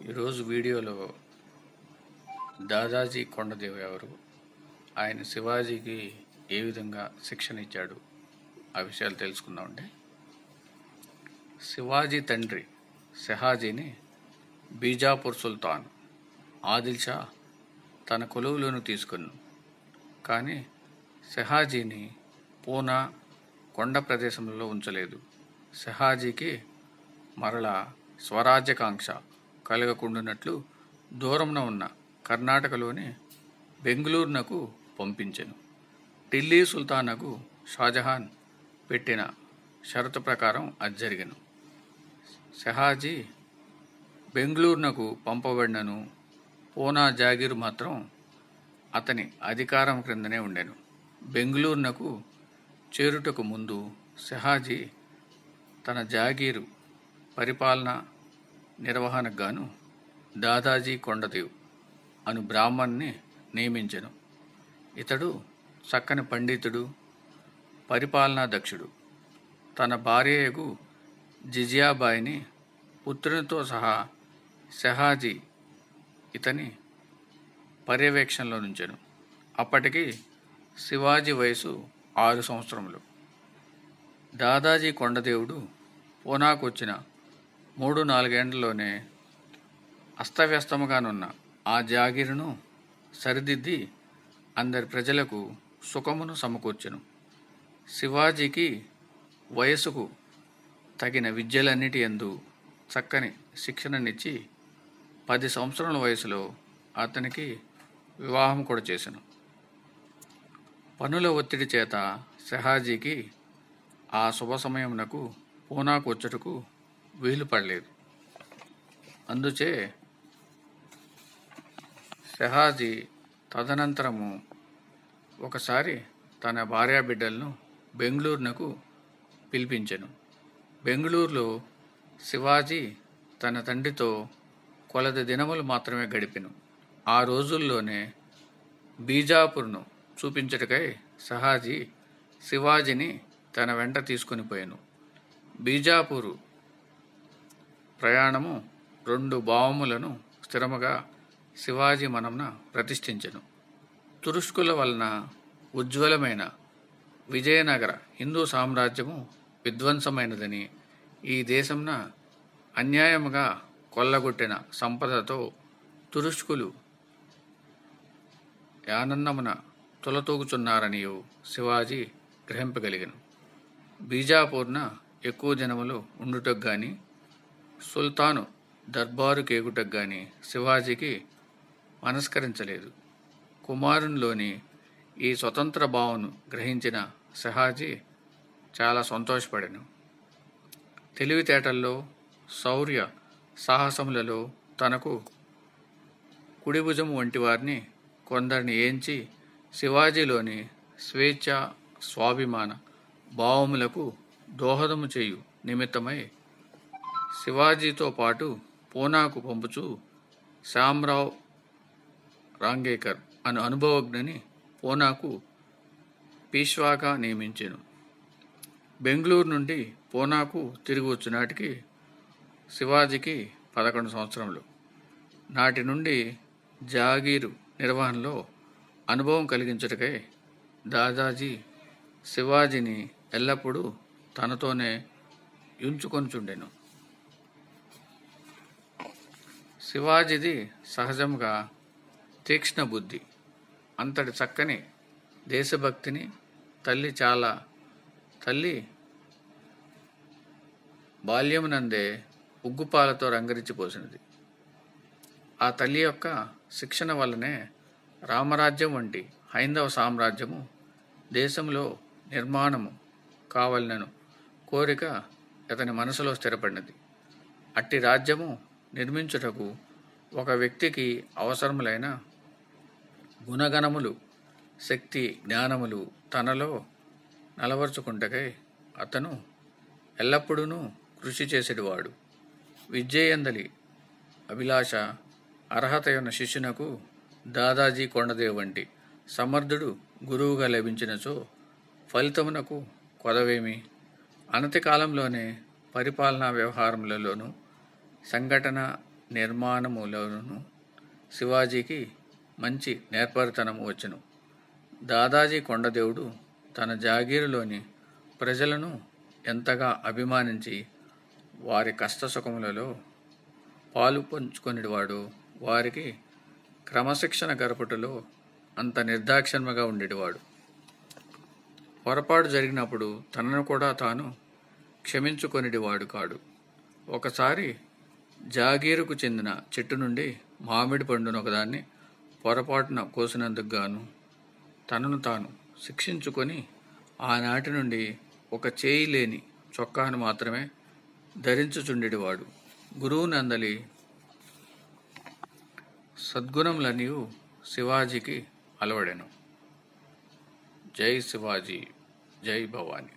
ఈరోజు వీడియోలో దాదాజీ కొండదేవి ఎవరు? ఆయన శివాజీకి ఏ విధంగా శిక్షణ ఇచ్చాడు? ఆ విషయాలు తెలుసుకుందామండి శివాజీ తండ్రి షహాజీని బీజాపూర్ సుల్తాన్ ఆదిల్ షా తన కొలువులోను తీసుకున్నాను కానీ షహాజీని పూనా కొండ ప్రదేశంలో ఉంచలేదు. షహాజీకి మరలా స్వరాజ్యకాంక్ష కలగకుండునట్లు దూరంన ఉన్న కర్ణాటకలోని బెంగళూరునకు పంపించెను. ఢిల్లీ సుల్తానకు షాజహాన్ పెట్టిన షరతు ప్రకారం అది జరిగను. షహాజీ బెంగళూరునకు పంపబడినను పూనా జాగీర్ మాత్రం అతని అధికారం క్రిందనే ఉండెను. బెంగళూరునకు చేరుటకు ముందు షహాజీ తన జాగీరు పరిపాలన నిర్వహణకు గాను దాదాజీ కొండదేవ్ అను బ్రాహ్మణ్ణి నియమించెను. ఇతడు చక్కని పండితుడు పరిపాలనా దక్షుడు తన భార్యకు జిజియాబాయిని పుత్రునితో సహా షహాజీ ఇతని పర్యవేక్షణలో నుంచెను. అప్పటికి శివాజీ వయసు ఆరు సంవత్సరములు. దాదాజీ కొండదేవుడు పూనాకు వచ్చిన మూడు నాలుగేండ్లలోనే అస్తవ్యస్తముగానున్న ఆ జాగీరును సరిదిద్ది అందరి ప్రజలకు సుఖమును సమకూర్చెను. శివాజీకి వయసుకు తగిన విద్యలన్నిటి ఎందు చక్కని శిక్షణనిచ్చి పది సంవత్సరాల వయసులో అతనికి వివాహం కూడా చేశాను పనుల ఒత్తిడి చేత షహాజీకి ఆ శుభ సమయమునకు పూనాకు వచ్చుటకు వీలు పడలేదు. అందుచే షహాజీ తదనంతరము ఒకసారి తన భార్యా బిడ్డలను బెంగళూరునకు పిలిపించెను. బెంగళూరులో శివాజీ తన తండ్రితో కొలది దినములు మాత్రమే గడిపెను. ఆ రోజుల్లోనే బీజాపూర్ను చూపించటకై షహాజీ శివాజీని తన వెంట తీసుకొని పోయాను. బీజాపూరు ప్రయాణము రెండు భావములను స్థిరముగా శివాజీ మనమున ప్రతిష్ఠించెను. తురుష్కుల వలన ఉజ్వలమైన విజయనగర హిందూ సామ్రాజ్యము విధ్వంసమైనదని ఈ దేశంన అన్యాయముగా కొల్లగొట్టిన సంపదతో తురుష్కులు యానన్నమున తులతూగుచున్నారనియు శివాజీ గ్రహింపగలిగను. బీజాపూర్న ఎక్కువ జనములు ఉండుటకు గాని సుల్తాను దర్బారు కేగుటకు గాని శివాజీకి మనస్కరించలేదు. కుమారునిలోని ఈ స్వతంత్ర భావను గ్రహించిన షహాజీ చాలా సంతోషపడాను. తెలివితేటల్లో శౌర్య సాహసములలో తనకు కుడిభుజం వంటి వారిని కొందరిని ఏంచి శివాజీలోని స్వేచ్ఛ స్వాభిమాన భావములకు దోహదము చేయు నిమిత్తమై శివాజీతో పాటు పూనాకు పంపుచు శ్యామరావు రాంగేకర్ అను అనుభవజ్ఞని పూనాకు పీష్వాగా నియమించాను. బెంగళూరు నుండి పూనాకు తిరిగి వచ్చినాటికి శివాజీకి పదకొండు సంవత్సరములు. నాటి నుండి జాగీరు నిర్వహణలో అనుభవం కలిగించటకై దాదాజీ శివాజీని ఎల్లప్పుడూ తనతోనే ఉంచుకొనిచుండెను శివాజీది సహజంగా తీక్ష్ణ బుద్ధి. అంతటి చక్కని దేశభక్తిని తల్లి చాలా తల్లి బాల్యమునందే ఉగ్గుపాలతో రంగరించిపోసినది ఆ తల్లి యొక్క శిక్షణ వల్లనే రామరాజ్యం వంటి హైందవ సామ్రాజ్యము దేశంలో నిర్మాణము కావాలనను కోరిక అతని మనసులో స్థిరపడినది. అట్టి రాజ్యము నిర్మించుటకు ఒక వ్యక్తికి అవసరములైన గుణగణములు శక్తి జ్ఞానములు తనలో నలవర్చుకుంటకై అతను ఎల్లప్పుడూ కృషి చేసేటివాడు. విద్యయందలి అభిలాష అర్హత ఉన్న శిష్యునకు దాదాజీ కొండదేవ్ వంటి సమర్థుడు గురువుగా లభించినచో ఫలితమునకు కొదవేమి? అనతి కాలంలోనే పరిపాలనా వ్యవహారములలోనూ సంఘటన నిర్మాణములను శివాజీకి మంచి నేర్పరితనము వచ్చును. దాదాజీ కొండదేవుడు తన జాగీరులోని ప్రజలను ఎంతగా అభిమానించి వారి కష్టసుఖములలో పాలు పంచుకునేవాడు వారికి క్రమశిక్షణ గరపటలో అంత నిర్దాక్షిణ్యగా ఉండేవాడు పొరపాటు జరిగినప్పుడు తనను కూడా తాను క్షమించుకొనిడివాడు కాడు. ఒకసారి జాగీరుకు చెందిన చెట్టు నుండి మామిడి పండును ఒకదాన్ని పొరపాటున కోసినందుకు గాను తనను తాను శిక్షించుకొని ఆనాటి నుండి ఒక చేయి లేని చొక్కాను మాత్రమే ధరించుచుండేవాడు. గురువు నందలి సద్గుణములన్నీ శివాజీకి అలవడెను. జై శివాజీ జై భవానీ.